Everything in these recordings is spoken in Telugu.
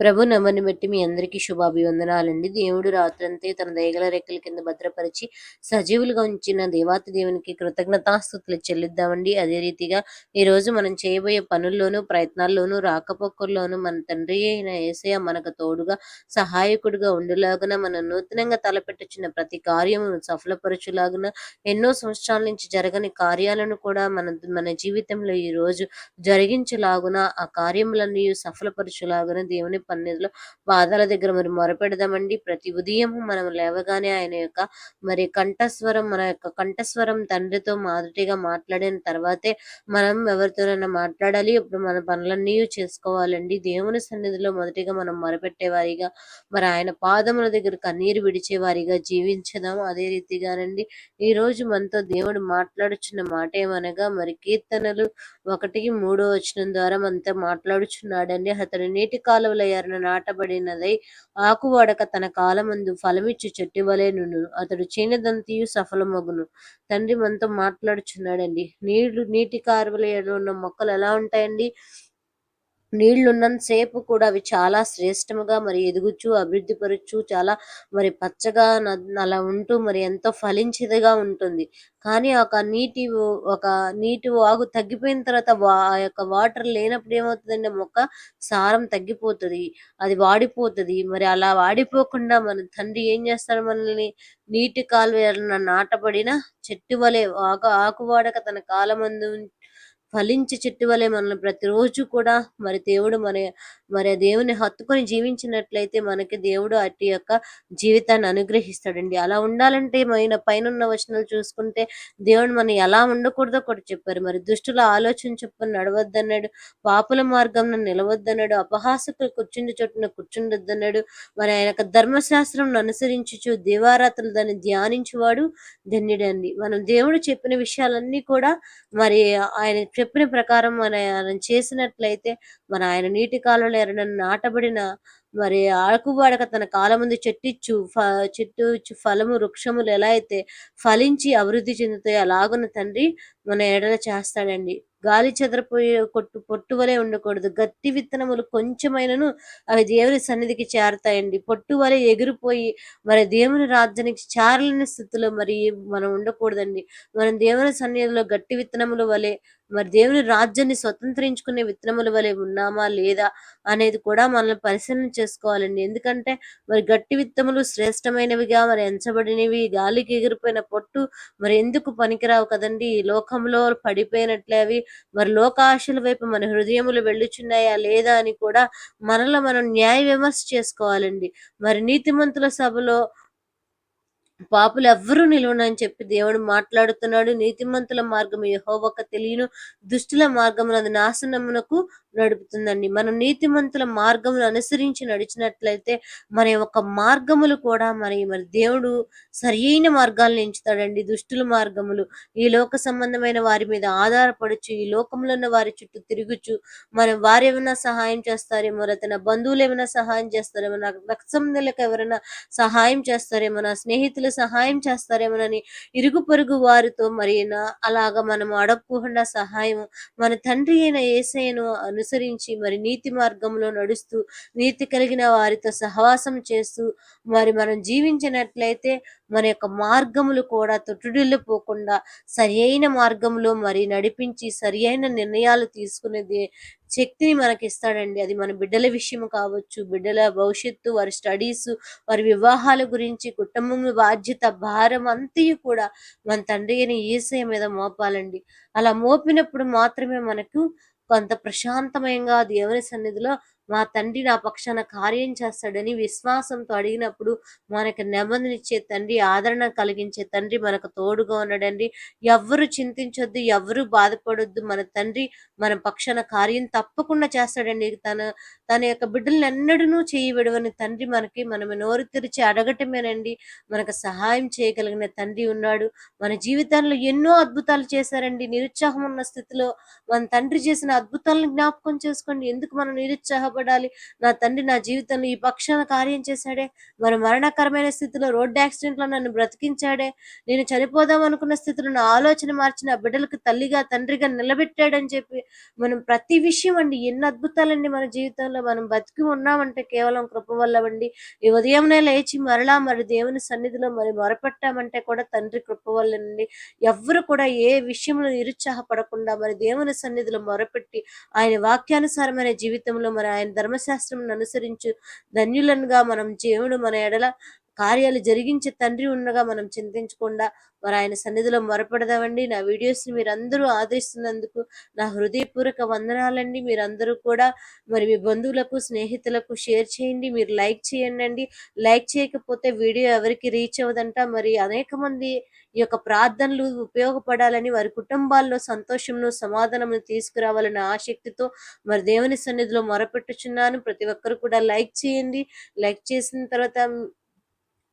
ప్రభు నమ్మని బట్టి మీ అందరికీ శుభాభివందనాలండి. దేవుడు రాత్రంతే తన దయగల రెక్కల కింద భద్రపరిచి సజీవులుగా ఉంచిన దేవాతి దేవునికి కృతజ్ఞతాస్థుతులు చెల్లిద్దామండి. అదే రీతిగా ఈ రోజు మనం చేయబోయే పనుల్లోనూ ప్రయత్నాల్లోనూ రాకపోకల్లోనూ మన తండ్రి అయిన ఏసయ మనకు తోడుగా సహాయకుడిగా ఉండేలాగున మన నూతనంగా తలపెట్టుచున్న ప్రతి కార్యమును సఫలపరచులాగున ఎన్నో సంవత్సరాల నుంచి జరగని కార్యాలను కూడా మన మన జీవితంలో ఈ రోజు జరిగించలాగున ఆ కార్యములన్నీ సఫలపరచులాగున దేవుని పన్నెండులో పాదాల దగ్గర మరి మొరపెడదామండి. ప్రతి ఉదయం మనం లేవగానే ఆయన యొక్క మరి కంఠస్వరం మన యొక్క కంఠస్వరం తండ్రితో మాదిరిగా మాట్లాడిన తర్వాతే మనం ఎవరితోనైనా మాట్లాడాలి. ఇప్పుడు మన పనులన్నీ చేసుకోవాలండి. దేవుని సన్నిధిలో మొదటిగా మనం మొరపెట్టేవారిగా మరి ఆయన పాదముల దగ్గర కన్నీరు విడిచేవారిగా జీవించదాం. అదే రీతిగానండి. ఈ రోజు మనతో దేవుడు మాట్లాడుచున్న మాట ఏమనగా మరి కీర్తనలు ఒకటికి మూడో వచ్చిన ద్వారా మనతో మాట్లాడుచున్నాడండి. అతడు నీటి కాలువల ఎరన నాటబడినదై ఆకువాడక తన కాలమందు ఫలమిచ్చు చెట్టు వలెనును అతడు చీనదంతియు సఫలమగును. తండ్రి మనతో మాట్లాడుచున్నాడండి. నీళ్ళు నీటి కారువల ఉన్న మొక్కలు ఎలా ఉంటాయండి? సేపు కూడా అవి చాలా శ్రేష్టముగా మరి ఎదుగుచు అభివృద్ధి పరచు చాలా మరి పచ్చగా అలా ఉంటూ మరి ఎంతో ఫలించేదిగా ఉంటుంది. కానీ ఒక నీటి ఒక నీటి వాగు తగ్గిపోయిన తర్వాత ఆ యొక్క వాటర్ లేనప్పుడు ఏమవుతుందంటే మొక్క సారం తగ్గిపోతుంది అది వాడిపోతుంది. మరి అలా వాడిపోకుండా మన తండ్రి ఏం చేస్తారు మనల్ని నీటి కాలువ నాటబడిన చెట్టు వలె ఆకు ఆకు వాడక తన కాలమందు ఫలించి చెట్టు వలె మనల్ని ప్రతిరోజు కూడా మరి దేవుడు మన మరి దేవుని హత్తుకొని జీవించినట్లయితే మనకి దేవుడు అట్టి యొక్క జీవితాన్ని అనుగ్రహిస్తాడండి. అలా ఉండాలంటే మన పైన వచనాలు చూసుకుంటే దేవుడు మనం ఎలా ఉండకూడదో కూడా చెప్పారు. మరి దుష్టుల ఆలోచన చెప్పని నడవద్దన్నాడు పాపుల మార్గం నిలవద్దన్నాడు అపహాసకులు కూర్చుండి చోటున కూర్చుండొద్దన్నాడు మరి ఆయన యొక్క ధర్మశాస్త్రం అనుసరించు దేవారాత్రులు దాన్ని ధ్యానించువాడు ధన్యుడండి. మనం దేవుడు చెప్పిన విషయాలన్నీ కూడా మరి ఆయన చెప్పిన ప్రకారం మన ఆయన చేసినట్లయితే మన ఆయన నీటి కాలంలో ఎవరైనా నాటబడిన మరి ఆకువాడక తన కాలముందు చెట్టిచ్చు ఫ చెట్టు ఫలము వృక్షములు ఎలా అయితే ఫలించి అభివృద్ధి చెందుతాయో అలాగున్న తండ్రి మన ఎడల చేస్తాడండి. గాలి చెదరపోయే కొట్టు పొట్టు వలె ఉండకూడదు. గట్టి విత్తనములు కొంచెమైనను అవి దేవుని సన్నిధికి చేరతాయండి. పొట్టు వలె ఎగిరిపోయి మరి దేవుని రాజ్యానికి చారలేని స్థితిలో మరి మనం ఉండకూడదండి. మనం దేవుని సన్నిధిలో గట్టి విత్తనముల వలె మరి దేవుని రాజ్యాన్ని స్వతంత్రించుకునే విత్తనముల వలె ఉన్నామా లేదా అనేది కూడా మనల్ని పరిశీలన చేసుకోవాలండి. ఎందుకంటే మరి గట్టి విత్తములు శ్రేష్టమైనవిగా మరి ఎంచబడినవి గాలికి ఎగిరిపోయిన పొట్టు మరి ఎందుకు పనికిరావు కదండి? ఈ లోకంలో పడిపోయినట్లే అవి. మరి లోకాశల వైపు మన హృదయములు వెళ్ళుచున్నాయా లేదా అని కూడా మనలో మనం న్యాయ విమర్శ చేసుకోవాలండి. మరి నీతిమంతుల సభలో పాపులు ఎవ్వరూ నిలువనని చెప్పి దేవుడు మాట్లాడుతున్నాడు. నీతిమంతుల మార్గం యహోవక తెలియను దుష్టుల మార్గం అది నాశనమునకు నడుపుతుందండి. మనం నీతిమంతుల మార్గములు అనుసరించి నడిచినట్లయితే మన యొక్క మార్గములు కూడా మరి మరి దేవుడు సరి అయిన మార్గాలను ఎంచుతాడండి. దుష్టుల మార్గములు. ఈ లోక సంబంధమైన వారి మీద ఆధారపడచ్చు. ఈ లోకంలో ఉన్న వారి చుట్టూ తిరుగుచు మనం వారు ఏమైనా సహాయం చేస్తారేమో తన బంధువులు ఏమైనా సహాయం చేస్తారేమో నాకు రక్త సంబంధులకు ఎవరైనా సహాయం చేస్తారేమో నా స్నేహితులు సహాయం చేస్తారేమోనని ఇరుగు పొరుగు వారితో మరి అలాగా మనం అడగకుండా సహాయం మన తండ్రి అయిన ఏసైను అను అనుసరించి మరి నీతి మార్గంలో నడుస్తూ నీతి కలిగిన వారితో సహవాసం చేస్తూ మరి మనం జీవించినట్లయితే మన యొక్క మార్గములు కూడా పోకుండా సరి అయిన మార్గంలో మరి నడిపించి సరి అయిన నిర్ణయాలు తీసుకునేది శక్తిని మనకి ఇస్తాడండి అది మన బిడ్డల విషయం కావచ్చు బిడ్డల భవిష్యత్తు వారి స్టడీస్ వారి వివాహాల గురించి కుటుంబం బాధ్యత భారం అంతయు కూడా మన తండ్రి అయిన ఈసయ మీద మోపాలండి. అలా మోపినప్పుడు మాత్రమే మనకు కొంత ప్రశాంతమయంగా దేవుని సన్నిధిలో మా తండ్రి నా పక్షాన కార్యం చేస్తాడని విశ్వాసంతో అడిగినప్పుడు మనకు నెమ్మదినిచ్చే తండ్రి ఆదరణ కలిగించే తండ్రి మనకు తోడుగా ఉన్నాడండి. ఎవరు చింతించొద్దు ఎవ్వరు బాధపడొద్దు. మన తండ్రి మన పక్షాన కార్యం తప్పకుండా చేస్తాడండి. తన తన యొక్క బిడ్డలను ఎన్నడూ చేయి విడవని తండ్రి మనకి మనం నోరు తెరిచి అడగటమేనండి. మనకు సహాయం చేయగలిగిన తండ్రి ఉన్నాడు. మన జీవితంలో ఎన్నో అద్భుతాలు చేశారండి. నిరుత్సాహం ఉన్న స్థితిలో మన తండ్రి చేసిన అద్భుతాలను జ్ఞాపకం చేసుకోండి. ఎందుకు మనం నిరుత్సాహపడి బాధపడాలి. నా తండ్రి నా జీవితంలో ఈ పక్షాన కార్యం చేశాడే. మన మరణకరమైన స్థితిలో రోడ్డు యాక్సిడెంట్లో నన్ను బ్రతికించాడే. నేను చనిపోదాం అనుకున్న స్థితిలో నా ఆలోచన మార్చిన బిడ్డలకు తల్లిగా తండ్రిగా నిలబెట్టాడని చెప్పి మనం ప్రతి విషయం అండి. ఎన్ని అద్భుతాలండి మన జీవితంలో. మనం బతికి ఉన్నామంటే కేవలం కృప వల్లవండి ఈ ఉదయంనే లేచి మరలా మరి దేవుని సన్నిధిలో మరి మొరపెట్టామంటే కూడా తండ్రి కృప వల్లనండి. ఎవ్వరు కూడా ఏ విషయంలో నిరుత్సాహపడకుండా మరి దేవుని సన్నిధిలో మొరపెట్టి ఆయన వాక్యానుసారమైన జీవితంలో మరి ఆయన ధర్మశాస్త్రం అనుసరించు. ధన్యులనుగా మనం దేవుడు మన ఎడల కార్యాలు జరిగించే తండ్రి ఉండగా మనం చింతించకుండా మరి ఆయన సన్నిధిలో మొరపెడదామండి. నా వీడియోస్ని మీరు మీరందరూ ఆదరిస్తున్నందుకు నా హృదయపూర్వక వందనాలండి. మీరందరూ కూడా మరి మీ బంధువులకు స్నేహితులకు షేర్ చేయండి. మీరు లైక్ చేయండి లైక్ చేయకపోతే వీడియో ఎవరికి రీచ్ అవ్వదంట. మరి అనేక మంది ఈ యొక్క ప్రార్థనలు ఉపయోగపడాలని వారి కుటుంబాల్లో సంతోషంను సమాధానము తీసుకురావాలనే ఆసక్తితో మరి దేవుని సన్నిధిలో మొరపెట్టుచున్నాను. ప్రతి ఒక్కరు కూడా లైక్ చేయండి. లైక్ చేసిన తర్వాత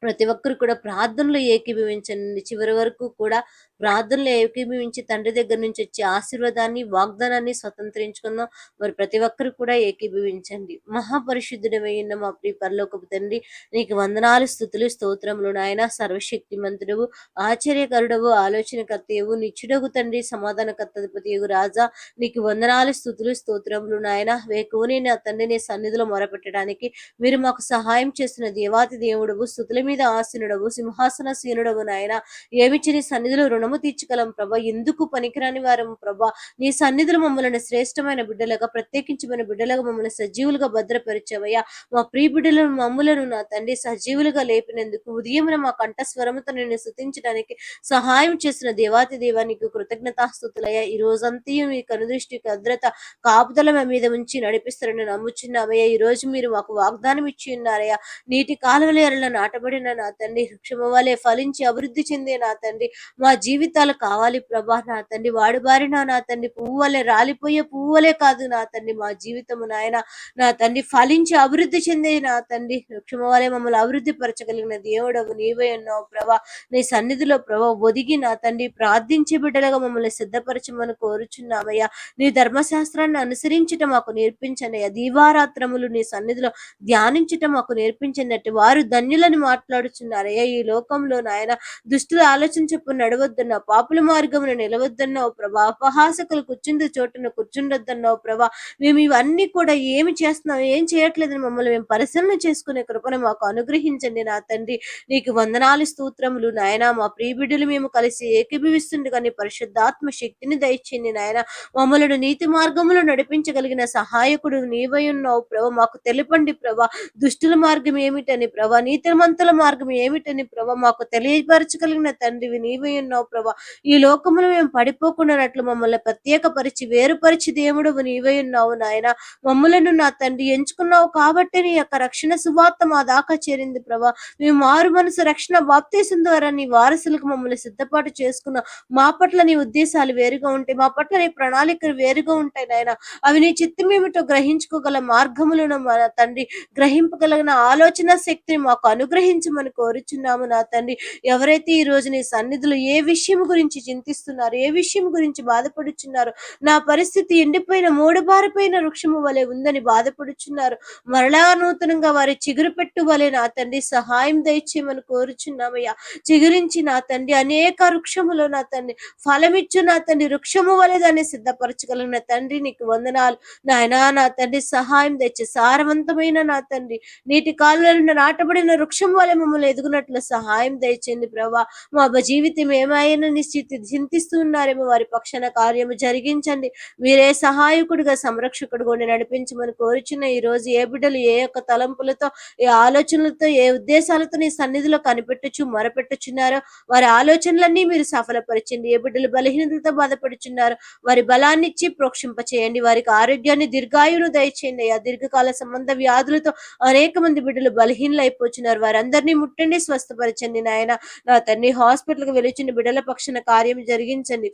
ప్రతి ఒక్కరు కూడా ప్రార్థనలు ఏకీభవించండి. చివరి వరకు కూడా ప్రార్థనలు ఏకీభవించి తండ్రి దగ్గర నుంచి వచ్చే ఆశీర్వాదాన్ని వాగ్దానాన్ని స్వతంత్రించుకుందాం. మరి ప్రతి ఒక్కరు కూడా ఏకీభవించండి. మహాపరిశుద్ధుడమైన మా ప్రియ పరలోకపు తండ్రి నీకు వందనాలు స్థుతులు స్తోత్రములు నాయన. సర్వశక్తిమంతుడవు ఆశ్చర్యకరుడవు ఆలోచనకర్తయవు నిచ్చుడగు తండ్రి సమాధానకర్తపతియగు రాజా. నీకు వందనాలు స్థుతులు స్తోత్రములు నాయన. వేకువని నా తండ్రిని సన్నిధిలో మొరపెట్టడానికి మీరు మాకు సహాయం చేసిన దేవాతి దేవుడవు స్థుతులు మీద ఆసీనుడవు సింహాసన సీనుడవు నాయన. ఏమిచ్చి నీ సన్నిధిలో రుణము తీర్చగలం ప్రభా. ఎందుకు పనికిరాని వారము ప్రభా? నీ సన్నిధిలో మమ్మల్ని శ్రేష్టమైన బిడ్డలుగా ప్రత్యేకించమైన బిడ్డలుగా మమ్మల్ని సజీవులుగా భద్రపరిచావయ్యా. మా ప్రీ బిడ్డలను మమ్ములను నా తండ్రి సజీవులుగా లేపినందుకు ఉదయం మా కంఠస్వరముతో నిన్ను శృతించడానికి సహాయం చేసిన దేవాతి దేవానికి కృతజ్ఞతాస్తుతులయ్యా ఈ రోజంతా మీ కనుదృష్టి భద్రత కాపుదల మా మీద ఉంచి నడిపిస్తారని నమ్ముచున్నామయ్యా. ఈ రోజు మీరు మాకు వాగ్దానం ఇచ్చి ఉన్నారయ్యా. నీటి కాలువల ఎరల నాటబడిన నా తండ్రి వృక్షము వలె ఫలించి అభివృద్ధి చెందే నా తండ్రి. మా జీవితాలు కావాలి ప్రభా నా తండ్రి. వాడుబారిన నా తండ్రి. పువ్వు వలె రాలిపోయే పువ్వు వలె కాదు నా తండ్రి. మా జీవితము నాయన నా తండ్రి ఫలించి అభివృద్ధి చెందే నా తండ్రి. వృక్షము వలె మమ్మల్ని అభివృద్ధి పరచగలిగిన దేవుడవు నీవే ఉన్నావు ప్రభా. నీ సన్నిధిలో ప్రభా ఒదిగి నా తండ్రి ప్రార్థించే బిడ్డలుగా మమ్మల్ని సిద్ధపరచమని కోరుచున్నామయ్యా. నీ ధర్మశాస్త్రాన్ని అనుసరించటం మాకు నేర్పించండి దీవారాత్రములు నీ సన్నిధిలో ధ్యానించటం మాకు నేర్పించినట్టు వారు ధన్యులని మాట్లాడుచున్నారయ్యా ఈ లోకంలో నాయన దుష్టుల ఆలోచన చెప్పు నడవద్దన్నావు. పాపుల మార్గమును నిలవద్దన్నావు ప్రభా. అపహాసకులు కూర్చుండే చోటున కూర్చుండొద్దన్నావు ప్రభా. మేము ఇవన్నీ కూడా ఏమి చేస్తున్నాం? ఏం చేయట్లేదని మమ్మల్ని మేము పరిశీలన చేసుకునే కృపను మాకు అనుగ్రహించండి నా తండ్రి. నీకు వందనాలు స్తోత్రములు నాయన. మా ప్రియబిడ్డలు మేము కలిసి ఏకీభవిస్తుండగా నీ పరిశుద్ధాత్మ శక్తిని దయచేయండి నాయన. మమ్మలను నీతి మార్గములో నడిపించగలిగిన సహాయకుడు నీవై ఉన్నావు ప్రభా. మాకు తెలిపండి ప్రభా. దుష్టుల మార్గం ఏమిటని ప్రభా. నీతిమంతుల మార్గం ఏమిటని ప్రభా మాకు తెలియపరచగలిగిన తండ్రివి నీవే ఉన్నావు ప్రభా. ఈ లోకములో మేము పడిపోకుండానట్లు మమ్మల్ని ప్రత్యేకపరిచి వేరుపరిచి దేవుడు నీవే ఉన్నావు నాయన. మమ్మలను నా తండ్రి ఎంచుకున్నావు కాబట్టి నీ యొక్క రక్షణ సువార్త మా దాకా చేరింది ప్రభా. మేము మారు మనసు రక్షణ బాప్తీసం ద్వారా నీ వారసులకు మమ్మల్ని సిద్ధపాటు చేసుకున్న. మా పట్ల నీ ఉద్దేశాలు వేరుగా ఉంటాయి. మా పట్ల నీ ప్రణాళికలు వేరుగా ఉంటాయి నాయన. అవి నీ చిత్తం ఏమిటో గ్రహించుకోగల మార్గములను మన తండ్రి గ్రహింపగలిగిన ఆలోచన శక్తిని మాకు క్షమించమని కోరుచున్నాము నా తండ్రి. ఎవరైతే ఈ రోజు నీ సన్నిధిలో ఏ విషయం గురించి చింతిస్తున్నారు ఏ విషయం గురించి బాధపడుచున్నారు నా పరిస్థితి ఎండిపోయిన మూడు బారిపోయిన వృక్షము వలె ఉందని బాధపడుచున్నారు మరలా నూతనంగా వారి చిగురు పెట్టు వలె నా తండ్రి సహాయం దయచేయమని కోరుచున్నామయ్యా. చిగురించి నా తండ్రి అనేక వృక్షములో నా తండ్రి ఫలమిచ్చు నా తండ్రి వృక్షము వలె దాన్ని సిద్ధపరచగలిగిన తండ్రి నీకు వందనాలు. నాయనా నా తండ్రి సహాయం తెచ్చి సారవంతమైన నా తండ్రి. నీటి కాలువలను నాటబడిన వృక్షం వలె మమ్మల్ని ఎదుగునట్లు సహాయం దయచేయండి ప్రభా. మా జీవితం ఏమైనా నిశ్చితి చింతిస్తున్నారేమో వారి పక్షాన కార్యము జరిగించండి. మీరే సహాయకుడిగా సంరక్షకుడుగా ఉండి నడిపించమని కోరుచున్న ఈ రోజు ఏ బిడ్డలు ఏ యొక్క తలంపులతో ఏ ఆలోచనలతో ఏ ఉద్దేశాలతో నీ సన్నిధిలో కనిపెట్టచ్చు మొరపెట్టుచున్నారో వారి ఆలోచనలన్నీ మీరు సఫలపరచండి. ఏ బిడ్డలు బలహీనతలతో బాధపడుచున్నారు వారి బలాన్ని ఇచ్చి ప్రోక్షింప చేయండి. వారికి ఆరోగ్యాన్ని దీర్ఘాయును దయచేయండి. ఆ దీర్ఘకాల సంబంధ వ్యాధులతో అనేక మంది బిడ్డలు బలహీనలు అయిపోతున్నారు వారందరినీ ముట్టండి స్వస్థపరచండి నాయన. నా తండ్రి హాస్పిటల్కి వెలుచున్న బిడ్డల పక్షాన కార్యం జరిగించండి.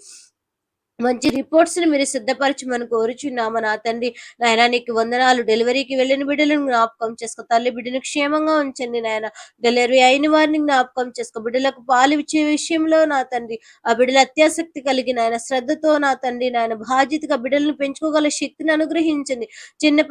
మంచి రిపోర్ట్స్ని మీరు సిద్ధపరచమని కోరుచున్నాము. నా తండ్రి నాయన నీకు వందనాలు. డెలివరీకి వెళ్ళిన బిడ్డలను జ్ఞాపకం చేసుకో. తల్లి బిడ్డను క్షేమంగా ఉంచండి నాయన. డెలివరీ అయిన వారిని జ్ఞాపకం చేసుకో. బిడ్డలకు పాలు ఇచ్చే విషయంలో నా తండ్రి ఆ బిడ్డల అత్యాసక్తి కలిగి నాయన శ్రద్ధతో నా తండ్రి నాయన బాధ్యతగా బిడ్డలను పెంచుకోగల శక్తిని అనుగ్రహించండి.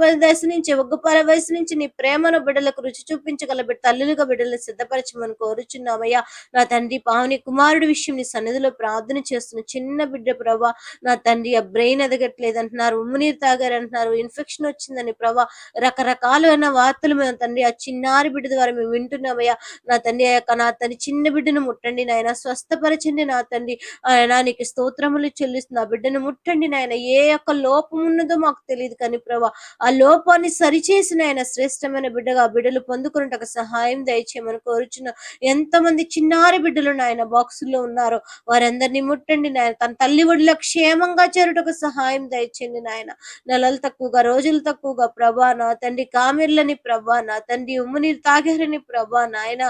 పది దశ నుంచి ఒగ్గపాల వయసు నుంచి నీ ప్రేమను బిడ్డలకు రుచి చూపించగల బిడ్డ తల్లులుగా బిడ్డలను సిద్ధపరచమని కోరుచున్నామయ్యా. నా తండ్రి పావుని కుమారుడి విషయం నీ సన్నిధిలో ప్రార్థన చేస్తున్న చిన్న బిడ్డ ప్రభా నా తండ్రి ఆ బ్రెయిన్ ఎదగట్లేదు అంటున్నారు ఉమ్మునీరు తాగారు అంటున్నారు ఇన్ఫెక్షన్ వచ్చిందని ప్రభా రకరకాలైన వార్తలు మేము తండ్రి ఆ చిన్నారి బిడ్డ ద్వారా మేము వింటున్నామయ్యా. నా తండ్రి ఆ యొక్క నా తండ్రి చిన్న బిడ్డను ముట్టండి నాయన స్వస్థపరచండి నా తండ్రి. ఆయన నీకు స్తోత్రములు చెల్లిస్తున్న ఆ బిడ్డను ముట్టండి నాయన. ఏ యొక్క లోపం ఉన్నదో మాకు తెలియదు కానీ ప్రభా ఆ లోపాన్ని సరిచేసిన ఆయన శ్రేష్టమైన బిడ్డగా ఆ బిడ్డలు పొందుకున్నట్టు సహాయం దయచేయమని కోరుచున్న ఎంతమంది చిన్నారి బిడ్డలు నాయన బాక్సుల్లో ఉన్నారో వారందరినీ ముట్టండి నాయన. తన తల్లి ఒడిలో క్షేమంగా చేరుటకు సహాయం దయచేయండి నాయన. నెలలు తక్కువగా రోజులు తక్కువగా ప్రభా నా తండ్రి కామెర్లని ప్రభా నా తండ్రి ఉమ్ము నీరు తాగారని ప్రభా నాయన.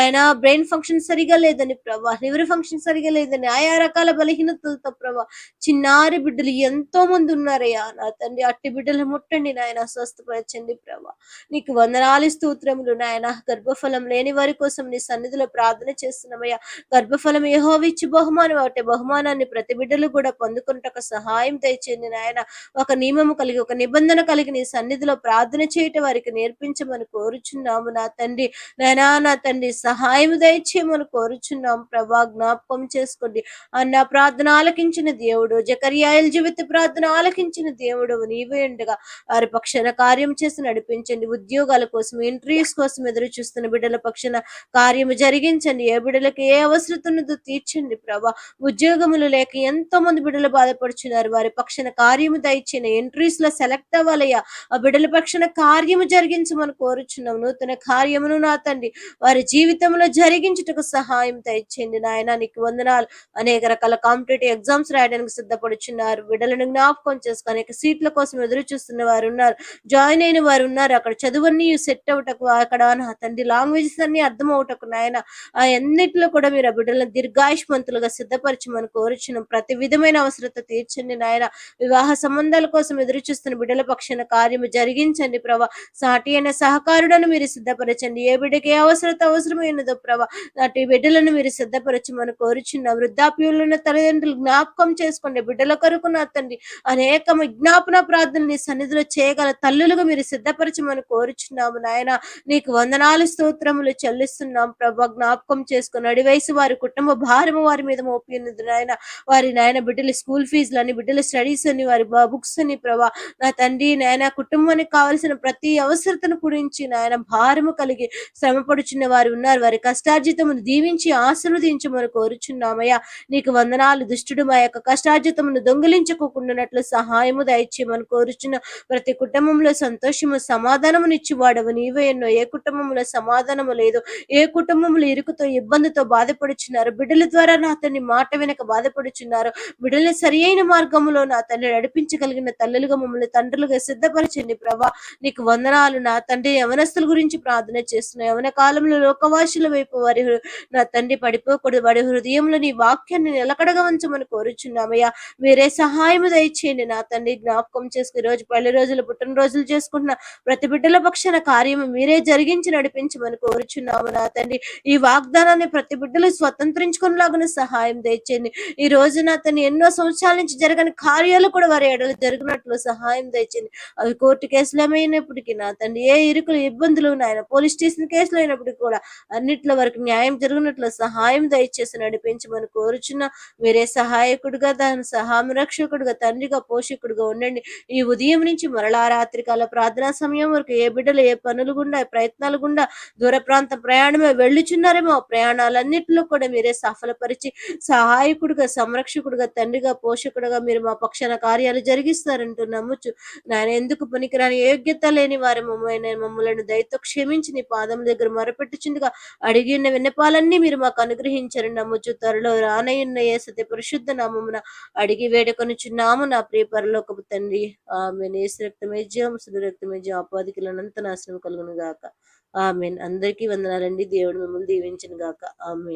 ఆయన బ్రెయిన్ ఫంక్షన్ సరిగా లేదని ప్రభా లివర్ ఫంక్షన్ సరిగా లేదని ఆయా రకాల బలహీనతలతో ప్రభా చిన్నారి బిడ్డలు ఎంతో మంది ఉన్నారయ్యా. నా తండ్రి అట్టి బిడ్డలు ముట్టండి నాయన స్వస్థపరచండి ప్రభా. నీకు వందనాలి స్తోత్రములు నాయన. గర్భఫలం లేని వారి కోసం నీ సన్నిధిలో ప్రార్థన చేస్తున్నామయ్యా. గర్భఫలం యెహోవిచ్చి బహుమానం ఒకటి బహుమానాన్ని ప్రతి బిడ్డలు కూడా పొందుకుంటకు సహాయం తెచ్చింది నాయన. ఒక నియమము కలిగి ఒక నిబంధన కలిగి నీ సన్నిధిలో ప్రార్థన చేయటం వారికి నేర్పించమని కోరుచున్నాము నా తండ్రి. నాయనా నా తండ్రి సహాయం దయచేయమని కోరుచున్నాం ప్రభా జ్ఞాపకం చేసుకోండి. అన్న ప్రార్థన ఆలకించిన దేవుడు జకర్యాయల జీవిత ప్రార్థన ఆలకించిన దేవుడు నీవే ఉండగా వారి పక్షాన కార్యం చేసి నడిపించండి. ఉద్యోగాల కోసం ఇంటర్వ్యూస్ కోసం ఎదురు చూస్తున్న బిడ్డల పక్షాన కార్యము జరిగించండి. ఏ బిడ్డలకు ఏ అవసరత ఉన్నదో తీర్చండి ప్రభా. ఉద్యోగములు లేక ఎంతో మంది బిడ్డలు బాధపడుచున్నారు వారి పక్షన కార్యము దయచిన ఎంట్రీస్లో సెలెక్ట్ అవ్వాలయ్యా. ఆ బిడ్డల పక్షన కార్యము జరిగించమని కోరుచున్నాం. నూతన కార్యమును నా తండ్రి వారి జీవితంలో జరిగించుటకు సహాయం దయచేయండి నాయన. నీకు వందనాలు. అనేక రకాల కాంపిటేటివ్ ఎగ్జామ్స్ రాయడానికి సిద్ధపడుచున్నారు. బిడ్డలను జ్ఞాపకం చేసుకుని అనేక సీట్ల కోసం ఎదురు చూస్తున్న వారు ఉన్నారు జాయిన్ అయిన వారు ఉన్నారు. అక్కడ చదువన్నీ సెట్ అవుటకు అక్కడ నా తండ్రి లాంగ్వేజెస్ అన్ని అర్థం అవుటకు నాయన. ఆ అన్నిట్లో కూడా మీరు ఆ బిడ్డలను దీర్ఘాయుష్మంతులుగా సిద్ధపరచమని కోరుచున్నాం. ప్రతి విధమైన అవసరత తీర్చండి నాయన. వివాహ సంబంధాల కోసం ఎదురు చూస్తున్న బిడ్డల పక్షాన కార్యము జరిగించండి ప్రభా. సాటి అయిన సహకారుడను మీరు సిద్ధపరచండి. ఏ బిడ్డకి ఏ అవసరత అవసరమైనదో ప్రభా. నాటి బిడ్డలను మీరు సిద్ధపరచమని కోరుచున్న వృద్ధాప్యులను తల్లిదండ్రులు జ్ఞాపకం చేసుకోండి. బిడ్డల కొరకు నా తండ్రి అనేక విజ్ఞాపన ప్రార్థనని సన్నిధిలో చేయగల తల్లులుగా మీరు సిద్ధపరచమని కోరుచున్నాము నాయన. నీకు వందనాలు స్తోత్రములు చెల్లిస్తున్నాం ప్రభా. జ్ఞాపకం చేసుకుని అడివయసు వారి కుటుంబ భారము వారి మీద మోపినది నాయన. వారి నాయన బిడ్డలు స్కూల్ ఫీజులు అని బిడ్డల స్టడీస్ అని వారి బుక్స్ అని ప్రభా నా తండ్రి నాయన కుటుంబానికి కావలసిన ప్రతి అవసరతను గురించి నాయన భారము కలిగి శ్రమపడుచున్న వారు ఉన్నారు. వారి కష్టార్జితమును దీవించి ఆశీర్వదించమని కోరుచున్నామయ్యా. నీకు వందనాలు దుష్టుడు మా యొక్క కష్టార్జితమును దొంగిలించుకోకుండానట్లు సహాయము దయచేయమని కోరుచున్న ప్రతి కుటుంబంలో సంతోషము సమాధానమునిచ్చి వాడవు నీవే ఎన్నో. ఏ కుటుంబంలో సమాధానము లేదు ఏ కుటుంబంలో ఇరుకుతో ఇబ్బందితో బాధపడుచున్నారు బిడ్డల ద్వారా నా అతన్ని మాట వెనక బాధపడుచున్నారు బిడ్డల్ని సరి అయిన మార్గంలో నా తండ్రి నడిపించగలిగిన తల్లులుగా మమ్మల్ని తండ్రులుగా సిద్ధపరచండి ప్రభా. నీకు వందనాలు. నా తండ్రి యవనస్తుల గురించి ప్రార్థన చేస్తున్నాయి యవన కాలంలో లోకవాసుల వైపు వారి హృ- నా తండ్రి పడిపోకూడదు. వారి హృదయంలో నీ వాక్యాన్ని నిలకడగా ఉంచమని కోరుచున్నామయ్యా. మీరే సహాయము దయచేయండి. నా తండ్రి జ్ఞాపకం చేసుకుని రోజు పల్లె రోజులు పుట్టినరోజులు చేసుకుంటున్న ప్రతి బిడ్డల పక్షాన కార్యము మీరే జరిగించి నడిపించమని కోరుచున్నాము. నా తండ్రి ఈ వాగ్దానాన్ని ప్రతి బిడ్డలు స్వతంత్రించుకునేలాగా సహాయం దయచేయండి. ఈ రోజు నా తను ఎన్నో సంవత్సరాల నుంచి జరగని కార్యాలు కూడా వారి ఎడలు జరిగినట్లు సహాయం దయచింది అవి కోర్టు కేసులమైనప్పటికీ నా తండ్రి ఏ ఇరుకులు ఇబ్బందులు ఉన్నాయన పోలీస్ స్టేషన్ కేసులు అయినప్పటికీ కూడా అన్నిట్లో వరకు న్యాయం జరిగినట్లు సహాయం దయచేసి నడిపించమని కోరుచున్న మీరే సహాయకుడిగా దాని సహామరక్షకుడిగా తండ్రిగా పోషకుడిగా ఉండండి. ఈ ఉదయం నుంచి మరలా రాత్రి కాల ప్రార్థనా సమయం వరకు ఏ బిడ్డలు ఏ పనులు గుండా ఏ ప్రయత్నాలు గుండా దూర ప్రాంత ప్రయాణమే వెళ్ళుచున్నారేమో ఆ ప్రయాణాలన్నింటిలో కూడా మీరే సఫలపరిచి సహాయకుడిగా సంరక్షకుడిగా తండ్రిగా పోషకుడుగా మీరు మా పక్షాన కార్యాలు జరిగిస్తారంటూ నమ్ముచు నాయన ఎందుకు పనికిరాని యోగ్యత లేని వారి మమ్మల్ని మమ్మలను దయతో క్షమించి నీ పాదం దగ్గర అడిగి అడిగిన విన్నపాలన్నీ మీరు మాకు అనుగ్రహించారని నమ్ముచు త్వరలో రానయ్యున్న ఏ సత్య పరిశుద్ధ నామమున అడిగి వేడుకొనుచున్నాము నా ప్రియ పరలోకపు తండ్రి. ఆమె నేసు రక్తమే జయం సుడు రక్తమే జయం అపాధికుల అనంత నాశనం కలుగును గాక ఆమెన్. అందరికీ వందనాలండి. దేవుడు మిమ్మల్ని దీవించను గాక ఆమె